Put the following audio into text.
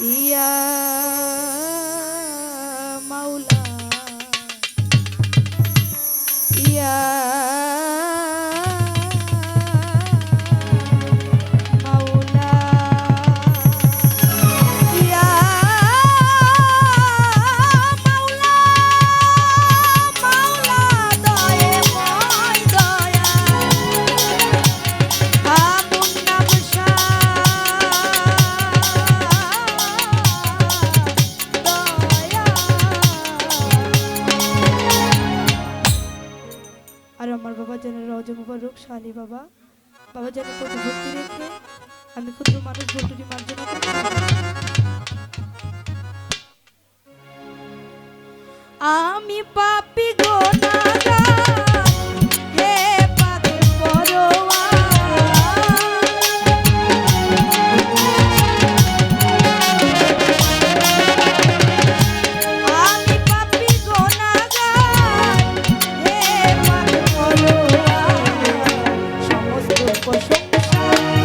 Yeah. রজ মুবারক, শালি বাবা। বাবা যেন কত ভক্তি রেখে আমি ক্ষুদ্র মানুষ ভক্তি মার্জনা আমি পাপি oh